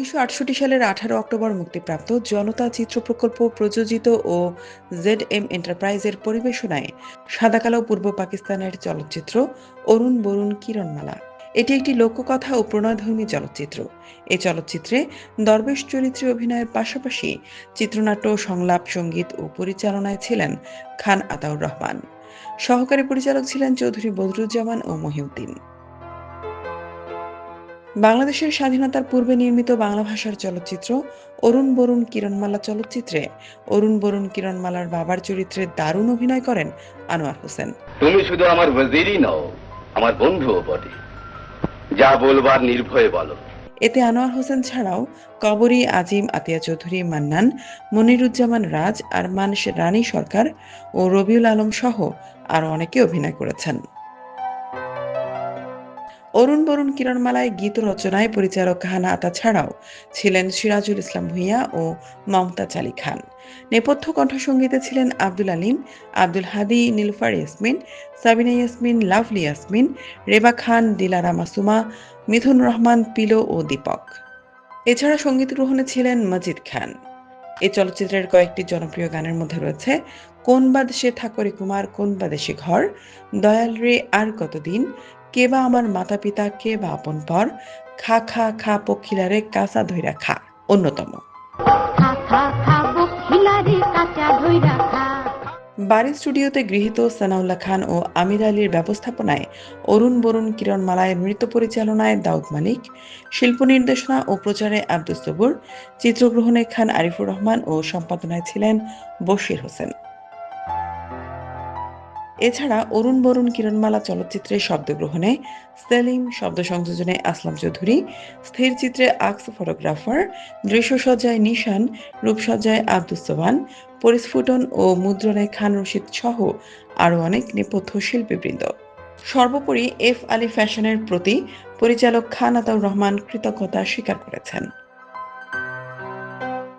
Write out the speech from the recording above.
উনিশশো সালের আঠারো অক্টোবর মুক্তিপ্রাপ্ত জনতা চিত্র প্রকল্প প্রযোজিত ও জেড এম এন্টারপ্রাইজের পরিবেশনায় সাদাকালো পূর্ব পাকিস্তানের চলচ্চিত্র অরুণ বরুণ কিরণমালা। এটি একটি লোককথা ও প্রণয়ধর্মী চলচ্চিত্র। এই চলচ্চিত্রে দরবেশ চরিত্রে অভিনয়ের পাশাপাশি চিত্রনাট্য, সংলাপ, সংগীত ও পরিচালনায় ছিলেন খান আতাউর রহমান। সহকারী পরিচালক ছিলেন চৌধুরী বদরুজ্জামান ও মহিউদ্দিন। বাংলাদেশের স্বাধীনতার পূর্বে নির্মিত বাংলা ভাষার চলচ্চিত্র অরুণ বরুণ কিরণমালা চলচ্চিত্রে অরুণ বরুণ কিরণমালার বাবার চরিত্রে দারুণ অভিনয় করেন আনোয়ার হোসেন। তুমি শুধু আমার ওয়াজিরই নও আমার বন্ধুও বটে। যা বলবার নির্ভয়ে বলো। এতে আনোয়ার হোসেন ছাড়াও কবরী আজিম আতিয়া চৌধুরী মান্নান মনিরুজ্জামান রাজ আর মানস রানী সরকার ও রবিউল আলম সহ আরও অনেকে অভিনয় করেছেন। অরুণ বরুণ কিরণমালায় গীত রচনায় পরিচালক হানা আতা ছাড়াও ছিলেন সিরাজুল ইসলাম ভূঁইয়া ও মমতাজ আলী খান। নেপথ্য কণ্ঠসঙ্গীতে ছিলেন আব্দুল আলিম, আব্দুল হাদি, নীলফার ইয়াসমিন, সাবিনা ইয়াসমিন, লাভলি ইয়াসমিন, রেবা খান, দিলারা মাসুমা, মিথুন রহমান, পিলো ও দীপক। এছাড়া সংগীত গ্রহণে ছিলেন মজিদ খান। এ চলচ্চিত্রের কয়েকটি জনপ্রিয় গানের মধ্যে রয়েছে কোন বাদেশে ঠাকুরে কুমার, কোন বাদেশে ঘর, দয়াল রে আর কতদিন কে বা আমার মাতা পিতা কে বা আপন পর খা খা খা পক্ষিলারে কাঁচা ধইরা খা অন্যতম। খা খা খা বখিলারে কাঁচা ধইরা খা। বাড়ি স্টুডিওতে গৃহীত সানাউল্লাহ খান ও আমির আলীর ব্যবস্থাপনায় অরুণ বরুণ কিরণমালায় নৃত্য পরিচালনায় দাউদ মালিক শিল্প নির্দেশনা ও প্রচারে আব্দুল সবুর চিত্রগ্রহণে খান আরিফুর রহমান ও সম্পাদনায় ছিলেন বশির হোসেন। এছাড়া অরুণ বরুণ কিরণমালা চলচ্চিত্রের শব্দগ্রহণে, সেলিম শব্দ সংযোজনে আসলাম চৌধুরী, স্থির চিত্রে আকস ফটোগ্রাফার, দৃশ্যসজ্জায় নিশান, রূপসজ্জায় আব্দুস সোবান পরিস্ফুটন ও মুদ্রণে খান রশিদ সহ আরও অনেক নেপথ্য শিল্পীবৃন্দ। সর্বোপরি এফ আলী ফ্যাশনের প্রতি পরিচালক খান আতাউর রহমান কৃতজ্ঞতা স্বীকার করেছেন।